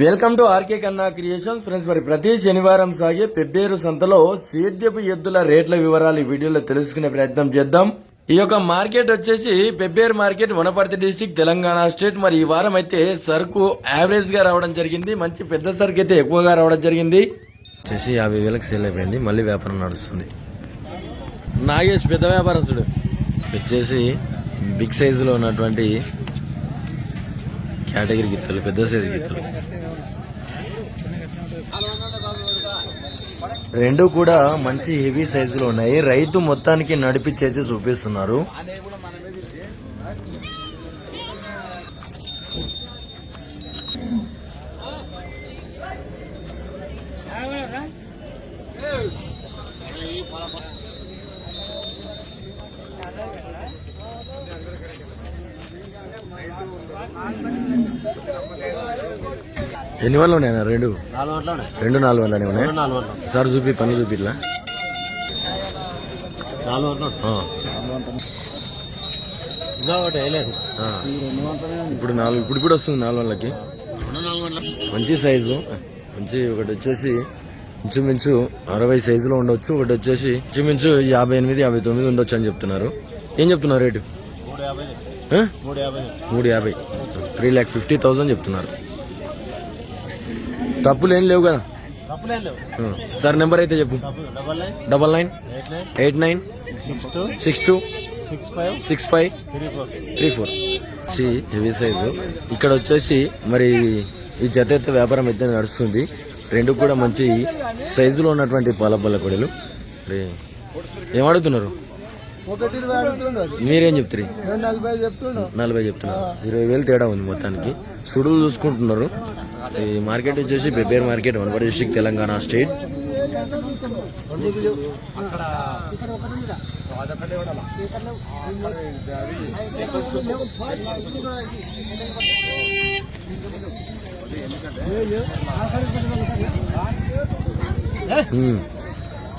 Welcome to RK Kanna creations. Friends మరి ప్రతి శనివారం సాగే పెబ్బేరు సంతలో సేద్యపు ఎద్దుల రేట్ల వివరాలు ఈ వీడియోలో తెలుసుకునే ప్రయత్నం చేద్దాం. ఈ యొక్క మార్కెట్ వచ్చేసి Pebbair market Wanaparthy district Telangana state. మరి ఈ వారం అయితే సరుకు యావరేజ్గా రావడం జరిగింది. మంచి పెద్ద సరుకు అయితే ఎక్కువగా రావడం జరిగింది. వచ్చేసి యాభై వేలకు సేల్ అయిపోయింది. మళ్ళీ వ్యాపారం నడుస్తుంది. నాగేష్ పెద్ద వ్యాపారస్తుడు. వచ్చేసి బిగ్ సైజులో ఉన్నటువంటి కేటగిరీ గిత్తలు పెద్ద సైజు గిత్తలు. రెండు కూడా మంచి హెవీ సైజులో ఉన్నాయి. రైతు మొత్తానికి నడిపించేది చూపిస్తున్నారు. ఎన్ని వాళ్ళు ఉన్నాయి రెండు. నాలుగు వందలు రెండు నాలుగు వందలు ఉన్నాయి. వందలు. సార్ చూపి పని చూపి ఇట్లా నాలుగు వందలు ఆ, ఇంకా ఒకటి వేయలేదు ఆ. ఇప్పుడు నాలుగు ఇప్పుడు ఇప్పుడు వస్తుంది నాలుగు వందలకి. వందలు. మంచి సైజు. మంచి ఒకటి వచ్చేసి ఇంచుమించు అరవై సైజులో ఉండొచ్చు. ఒకటి వచ్చేసి ఇంచుమించు యాభై ఎనిమిది యాభై తొమ్మిది ఉండొచ్చు అని చెప్తున్నారు. ఏం చెప్తున్నారు రేటు? మూడు యాభై. త్రీ ల్యాక్ ఫిఫ్టీ థౌసండ్ చెప్తున్నారు. తప్పులు ఏం లేవు. కదా. సార్ నెంబర్ అయితే చెప్పు. Double nine. Eight nine. Six two. Six five. Three four. C heavy size. ఇక్కడ వచ్చేసి మరి ఈ జత అయితే వ్యాపారం అయితే నడుస్తుంది. రెండు కూడా మంచి సైజులో ఉన్నటువంటి పాల పళ్ళ కొడలు ఏం అడుగుతున్నారు? ఒకటి మీరేం చెప్తారు నలభై చెప్తున్నారు ఇరవై వేలు తేడా ఉంది మొత్తానికి. సుడులు చూసుకుంటున్నారు. ఈ మార్కెట్ వచ్చేసి Pebbair market Wanaparthy district Telangana state.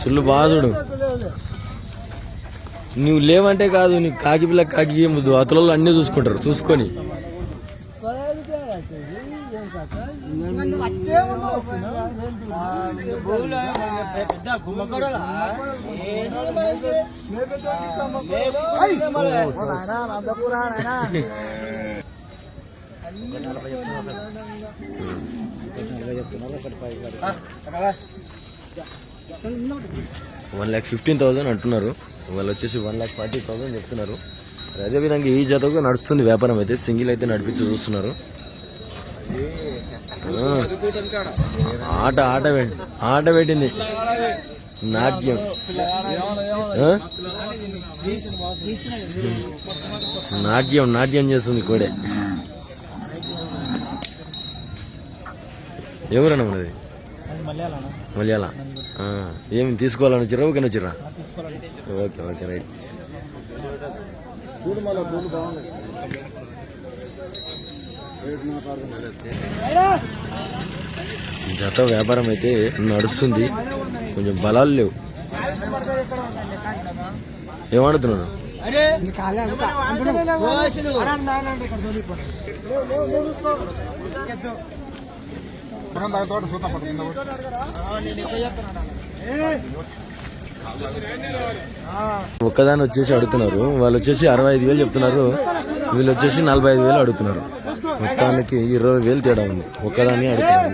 సుళ్ళు బాగా చూడు. నువ్వు లేవంటే కాదు నీకు కాకి పిల్ల కాకి ఏం వద్దు. అతలలో అన్నీ చూసుకుంటారు. చూసుకొని. వన్ ల్యాక్ ఫిఫ్టీన్ థౌసండ్ అంటున్నారు. వాళ్ళు వచ్చేసి వన్ ల్యాక్ ఫార్టీ థౌసండ్ చెప్తున్నారు. అదేవిధంగా ఈ జతకు నడుస్తుంది వ్యాపారం అయితే సింగిల్ అయితే నడిపించి చూస్తున్నారు. ఆట ఆట ఆట పెట్టింది. నాట్యం? నాట్యం నాట్యం చేస్తుంది కోడే. ఎవరన్నా ఉన్నది మలయాళ. ఏమి తీసుకోవాలని వచ్చిరా ఓకే వచ్చిరా ఓకే ఓకే రైట్. జత వ్యాపారం అయితే నడుస్తుంది. కొంచెం బలాలు లేవు. ఏమడుతున్నారు ఒక్కదాని వచ్చేసి అడుగుతున్నారు. వాళ్ళు వచ్చేసి అరవై ఐదు వేలు చెప్తున్నారు. వీళ్ళు వచ్చేసి నలభై ఐదు వేలు అడుగుతున్నారు. మొత్తానికి ఇరవై వేలు తేడా ఉంది. ఒక్కదాన్ని అడుగుతున్నారు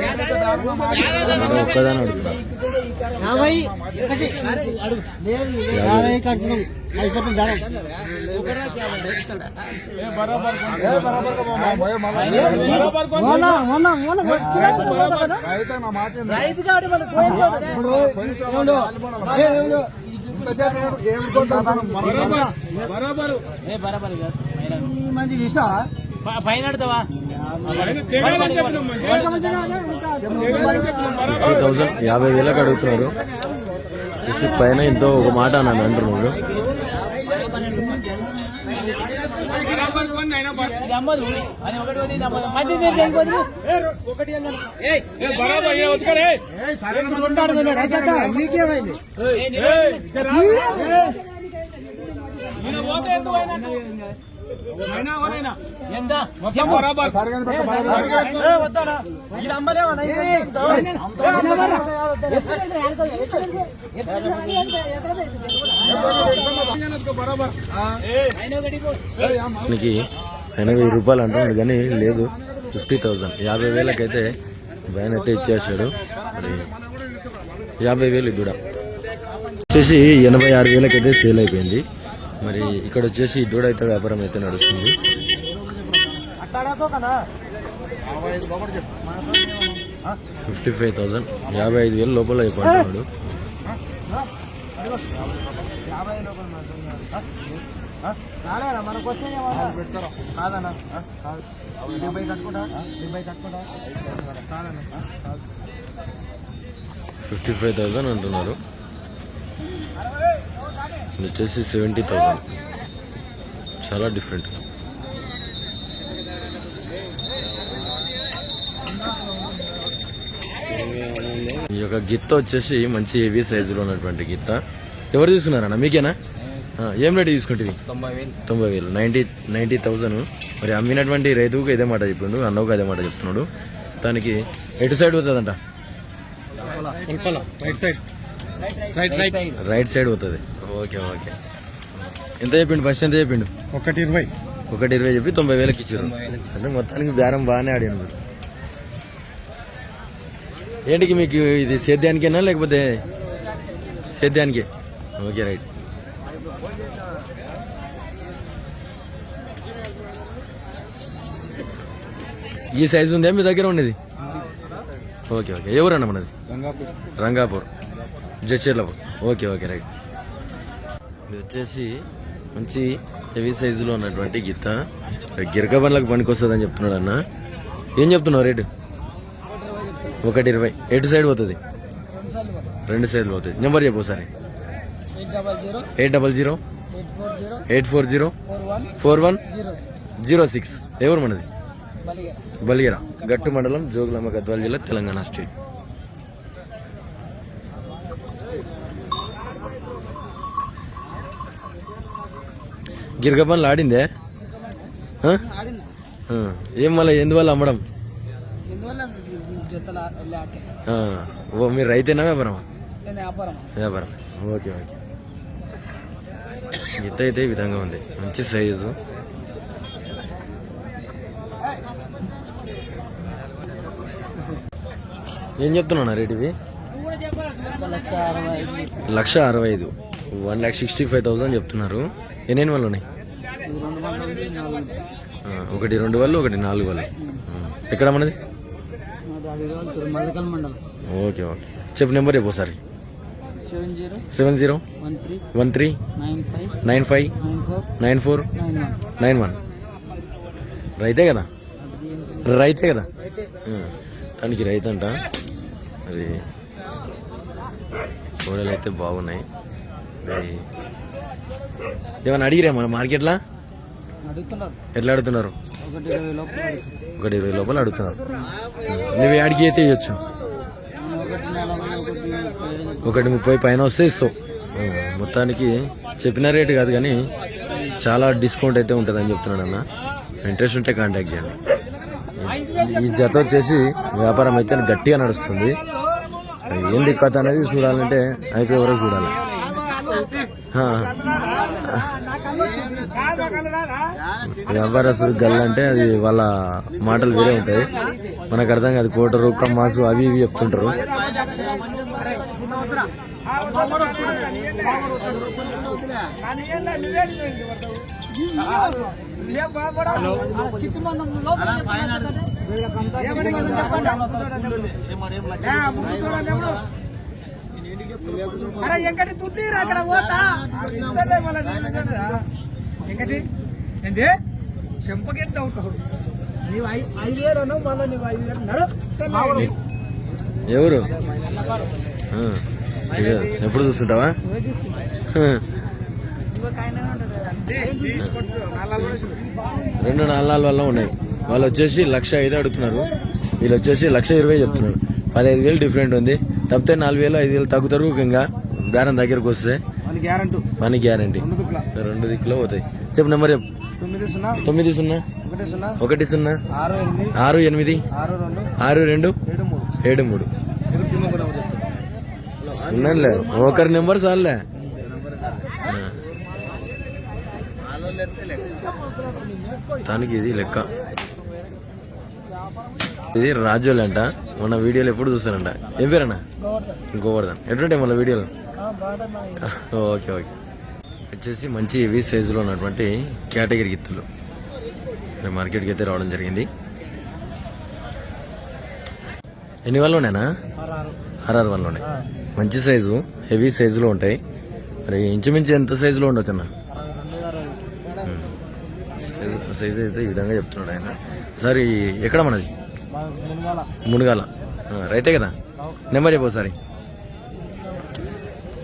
ఒక్కదాని అడుగుతున్నా పైన థౌసండ్ యాభై వేలకు అడుగుతున్నారు. చూసి పైన ఎంతో ఒక మాట అన్నాను అంటున్నాడు ఒకటి మనకి ఆయన వెయ్యి రూపాయలు అంటున్నాడు కానీ లేదు ఫిఫ్టీ థౌసండ్ యాభై వేలకైతే బ్యాన్ అయితే ఇచ్చేసాడు మరి యాభై వేలు ఇది కూడా వచ్చేసి ఎనభై ఆరు వేలకైతే సేల్ అయిపోయింది మరి ఇక్కడ వచ్చేసి దూడ అయితే వ్యాపారం అయితే నడుస్తుంది. Fifty five thousand. యాభై ఐదు వేలు లోపల అయిపోతున్నాడు ఫిఫ్టీ ఫైవ్ థౌసండ్ అంటున్నారు. ఇది వచ్చేసి సెవెంటీ థౌసండ్ చాలా డిఫరెంట్ ఈ యొక్క గిత్త వచ్చేసి మంచి హెవీ సైజులో ఉన్నటువంటి గిత్త. ఎవరు తీసుకున్నారన్న మీకేనా? ఏం రేటు తీసుకుంటుంది తొంభై వేలు. నైంటీ నైంటీ థౌజండ్ మరి అమ్మినటువంటి రైతుకు ఇదే మాట చెప్పిండు అన్నకు అదే మాట చెప్తున్నాడు. దానికి ఎటు సైడ్ పోతుందంట? రైట్ సైడ్ రైట్ సైడ్ పోతుంది. Okay okay. ఎంత చెప్పిండు ఫస్ట్ ఎంత చెప్పిండు? ఒకటి ఇరవై. ఒకటి ఇరవై చెప్పి తొంభై వేలకు ఇచ్చారు అంటే మొత్తానికి బేరం బాగానే ఆడాను మీరు ఏంటికి మీకు ఇది సేద్యానికేనా లేకపోతే సేద్యానికే? Okay right. ఈ సైజు ఉందే? మీ దగ్గర ఉండేది? Okay okay. ఎవరన్నా మనది? Rangapur. Jadcherlapur okay okay right. ఇది వచ్చేసి మంచి హెవీ సైజులో ఉన్నటువంటి గీత. గిరక బండ్లకు పనికొస్తుంది చెప్తున్నాడు అన్న. ఏం చెప్తున్నావు రేటు? ఒకటి ఇరవై. ఎటు సైడ్ పోతుంది? రెండు సైడ్లు పోతుంది. నెంబర్ చెప్పు ఒకసారి. Eight double zero. Eight four zero. Four one zero six. ఎవరు మనది? బలిగిరా. గట్టు మండలం జోగులమ్మ గద్వాల జిల్లా తెలంగాణ స్టేట్. గిరగపన్లు ఆడిందే. ఏం మళ్ళీ ఎందువల్ల అమ్మడం. ఓ మీరు రైతేనా వ్యాపారమా? వ్యాపారం ఓకే ఓకే. గీత అయితే ఈ విధంగా ఉంది. మంచి సైజు. ఏం చెప్తున్నా రేట్ ఇవి? లక్ష అరవై ఐదు. One lakh sixty five thousand చెప్తున్నారు. ఎన్ని వాళ్ళు ఉన్నాయి? ఒకటి రెండు వాళ్ళు ఒకటి నాలుగు వాళ్ళు ఎక్కడ మనది? Okay okay. చెప్పు నెంబర్ చెప్పు ఒకసారి. Seven zero one three nine five nine four nine one. రైతే కదా? రైతే కదా? తనకి రైతు అంట. అది గోడలు అయితే బాగున్నాయి ఏమైనా అడిగిరా మన మార్కెట్లో? ఎట్లా అడుగుతున్నారు? ఒకటి ఇరవై లోపల అడుగుతున్నారు. నువ్వు యాడికి అయితే ఇవ్వచ్చు ఒకటి ముప్పై పైన వస్తే ఇస్తావు. మొత్తానికి చెప్పిన రేటు కాదు కానీ చాలా డిస్కౌంట్ అయితే ఉంటుందని చెప్తున్నాడు అన్న. ఇంట్రెస్ట్ ఉంటే కాంటాక్ట్ చేయండి. ఈ జత వచ్చేసి వ్యాపారం అయితే గట్టిగా నడుస్తుంది. ఏంది కథ అనేది చూడాలంటే అయిపోయే వరకు చూడాలి. ఆ. వ్యాపారస్తుడు గల్ అంటే అది వాళ్ళ మాటలు వేరే ఉంటాయి. మనకు అర్థం కాదు కోటరు కమ్మాసు అవి ఇవి చెప్తుంటారు. అరే ఎంకటి తుట్టిరా అక్కడ పోతా. ఎంకటి ఏంది? చెంపకెట్ అవుతావు నీవు ఐదు వేలు అన్నావు మళ్ళీ నీవు ఐదు వేలు నడు. ఎవరు. ఎప్పుడు చూస్తుంటావా? నల్లలు. రెండు నాలుగు వల్ల ఉన్నాయి. వాళ్ళు వచ్చేసి లక్ష ఐదు అడుగుతున్నారు. వీళ్ళు వచ్చేసి లక్ష ఇరవై చెప్తున్నారు. పదహైదు వేలు డిఫరెంట్ ఉంది. తప్పితే నాలుగు వేలు ఐదు వేలు తగ్గుతారు ఇంకా బేరం దగ్గరకు వస్తే మన గ్యారంటీ. రెండు దుక్కుల. పోతాయి. చెప్పు నెంబర్ చెప్పు. తొమ్మిది సున్నా. ఒకటి సున్నా. ఆరు ఎనిమిది. ఆరు రెండు. ఏడు మూడు. ఉన్నానులే ఒకరి నెంబర్ చాలులే ఆ. దానికి ఇది లెక్క. ఇది రాజోలు అంట. మన వీడియోలు ఎప్పుడు చూస్తానంట? ఏం పేరన్నా? గోవర్ధన్. ఎటువంటి మన వీడియోలు? Okay okay. వచ్చేసి మంచి హెవీ సైజులో ఉన్నటువంటి కేటగిరీ గిత్తలు. మార్కెట్కి అయితే రావడం జరిగింది. ఎన్ని వాళ్ళు ఉన్నాయన్నా? ఆర్ఆర్ వాళ్ళు ఉన్నాయి. మంచి సైజు హెవీ సైజులో ఉంటాయి. మరి ఇంచుమించు ఎంత సైజులో ఉండొచ్చు అన్న? సైజు సైజు అయితే ఈ విధంగా చెప్తున్నాడు ఆయన. సార్ ఎక్కడ మనది? మునగాల. రైతే కదా? నెంబర్ చెప్పు ఒకసారి.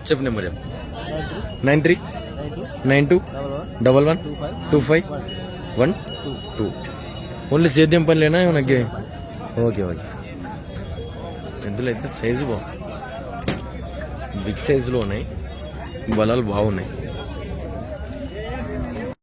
చెప్పు నెంబర్ చెప్పు. Nine three nine two double one two five one two. Only సేద్యం పనిలేనా ఏమన్నా ఓకే ఓకే. ఎద్దులు అయితే సైజు బాగుంది. బిగ్ సైజులో ఉన్నాయి. బలాలు బాగున్నాయి.